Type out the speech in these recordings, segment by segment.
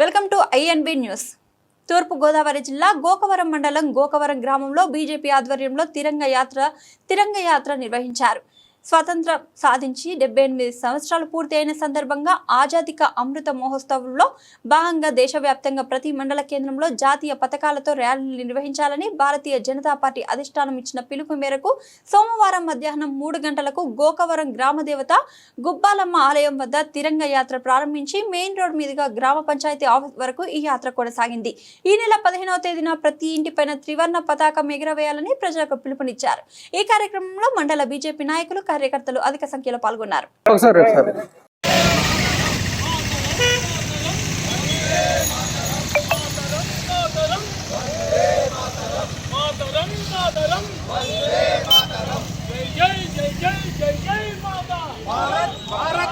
Welcome to INB news. తూర్పు గోదావరి జిల్లా గోకవరం మండలం గోకవరం గ్రామంలో బీజేపీ ఆధ్వర్యంలో తిరంగ యాత్ర తిరంగ యాత్ర నిర్వహించారు. స్వాతంత్ర్యం సాధించి డెబ్బై ఎనిమిది సంవత్సరాలు పూర్తి అయిన సందర్భంగా ఆజాదిక అమృత మహోత్సవంలో భాగంగా దేశవ్యాప్తంగా ప్రతి మండల కేంద్రంలో జాతీయ పథకాలతో ర్యాలీలు నిర్వహించాలని భారతీయ జనతా పార్టీ అధిష్టానం ఇచ్చిన పిలుపు మేరకు సోమవారం మధ్యాహ్నం మూడు గంటలకు గోకవరం గ్రామదేవత గుబ్బాలమ్మ ఆలయం వద్ద తిరంగ యాత్ర ప్రారంభించి మెయిన్ రోడ్ మీదుగా గ్రామ పంచాయతీ ఆఫీస్ వరకు ఈ యాత్ర కొనసాగింది. ఈ నెల పదిహేనవ తేదీన ప్రతి ఇంటిపైన త్రివర్ణ పతాకం ఎగురవేయాలని ప్రజలకు పిలుపునిచ్చారు. ఈ కార్యక్రమంలో మండల బీజేపీ నాయకులు కార్యకర్తలు అధిక సంఖ్యలో పాల్గొన్నారు. ఒకసారి ఒకసారి. మాతరం మాతరం జై జై జై జై జై జై మాతా. భారత్ భారత్ భారత్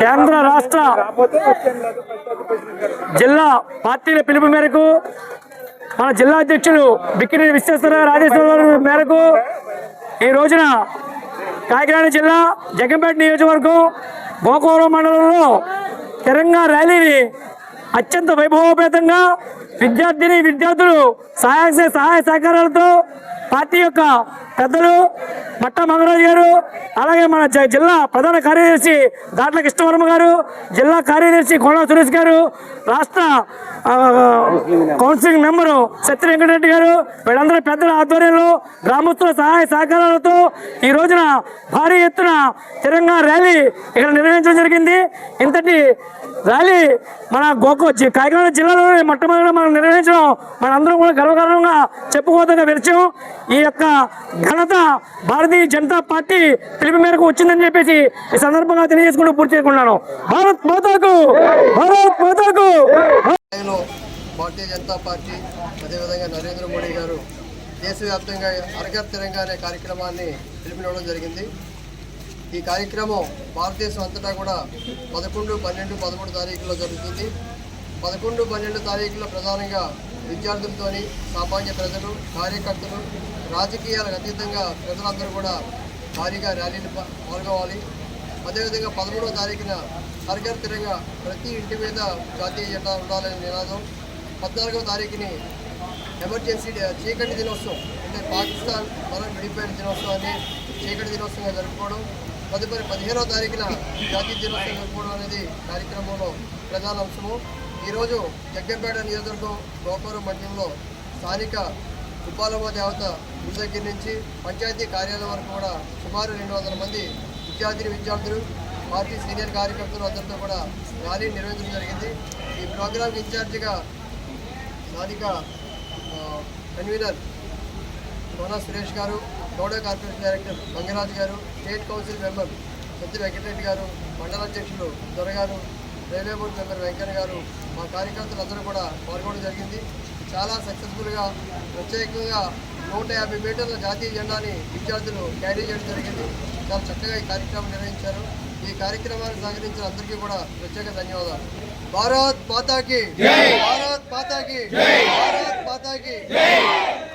కేంద్ర రాష్ట్ర జిల్లా పార్టీల పిలుపు మేరకు మన జిల్లా అధ్యక్షులు బిక్కిరి విశ్వేశ్వరరావు రాజేశ్వర మేరకు ఈ రోజున కాకినాడ జిల్లా జగంపేట నియోజకవర్గం గోకవరం మండలంలో తెలంగాణ ర్యాలీని అత్యంత వైభవోపేతంగా విద్యార్థిని విద్యార్థులు సహాయ సహాయ సహకారాలతో పార్టీ యొక్క పెద్దలు మట్ట మంగరాజు గారు అలాగే మన జిల్లా ప్రధాన కార్యదర్శి దాట్ల కృష్ణవర్మ గారు జిల్లా కార్యదర్శి కోడా సురేష్ గారు రాష్ట్ర కౌన్సిలింగ్ మెంబరు సత్య వెంకటరెడ్డి గారు వీళ్ళందరూ పెద్దల ఆధ్వర్యంలో గ్రామస్తుల సహాయ సహకారాలతో ఈ రోజున భారీ ఎత్తున తిరంగా ర్యాలీ ఇక్కడ నిర్వహించడం జరిగింది. ఇంతటి ర్యాలీ మన గోకో కాకినాడ జిల్లాలోనే మొట్టమొదటి మనం నిర్వహించడం మనందరం కూడా గర్వకారణంగా చెప్పుకోదగ్గ విషయం. ఈ యొక్క ఘనత భారతీయ జనతా పార్టీ పిలుపు మేరకు వచ్చిందని చెప్పేసి ఈ సందర్భంగా తెలియజేసుకుంటూ పూర్తి చేసుకున్నాను భారత్ మాతాకు భారత్ మాతాకు. భారతీయ జనతా పార్టీ అదేవిధంగా నరేంద్ర మోడీ గారు దేశవ్యాప్తంగా అరగర్ తిరంగా అనే కార్యక్రమాన్ని పిలుపునివ్వడం జరిగింది. ఈ కార్యక్రమం భారతదేశం అంతటా కూడా పదకొండు పన్నెండు పదమూడు తారీఖులో జరుగుతుంది. పదకొండు పన్నెండు తారీఖులో ప్రధానంగా విద్యార్థులతోని సామాన్య ప్రజలు కార్యకర్తలు రాజకీయాలకు అతీతంగా ప్రజలందరూ కూడా భారీగా ర్యాలీలు పాల్గొవాలి. అదేవిధంగా పదమూడవ తారీఖున హర్ఘర్ తిరంగా ప్రతి ఇంటి మీద జాతీయ జెండా ఉండాలనే నినాదం. పద్నాలుగవ తారీఖుని ఎమర్జెన్సీ చీకటి దినోత్సవం అంటే పాకిస్తాన్ మనం విడిపోయిన దినోత్సవాన్ని చీకటి దినోత్సవంగా జరుపుకోవడం. తదుపరి పదిహేనవ తారీఖున జాతీయ దినోత్సవం జరుపుకోవడం అనేది కార్యక్రమంలో ప్రధాన అంశము. ఈరోజు జగ్గంపేట నియోజకవర్గం గోపురం మండలంలో స్థానిక ఉపాలమ్మ దేవత గుడి నుంచి పంచాయతీ కార్యాలయం వరకు కూడా సుమారు రెండు వందల మంది విద్యార్థిని విద్యార్థులు పార్టీ సీనియర్ కార్యకర్తలు అందరితో కూడా ర్యాలీ నిర్వహించడం జరిగింది. ఈ ప్రోగ్రామ్ ఇన్ఛార్జిగా స్థానిక కన్వీనర్ కోనా సురేష్ గారు గౌడ కార్పొరేషన్ డైరెక్టర్ మంగరాజు గారు state council member Satya Venkatareddy గారు మండల అధ్యక్షులు దొరగారు బోర్డు మెంబర్ వెంకన్న గారు మా కార్యకర్తలు అందరూ కూడా పాల్గొనడం జరిగింది. చాలా సక్సెస్ఫుల్గా ప్రత్యేకంగా నూట యాభై మీటర్ల జాతీయ జెండాని విద్యార్థులు క్యారీ చేయడం జరిగింది. చాలా చక్కగా ఈ కార్యక్రమం నిర్వహించారు. ఈ కార్యక్రమాన్ని సహకరించిన అందరికీ కూడా ప్రత్యేక ధన్యవాదాలు. భారత్ మాతాకి భారత్ మాతాకి భారత్ మాతాకి.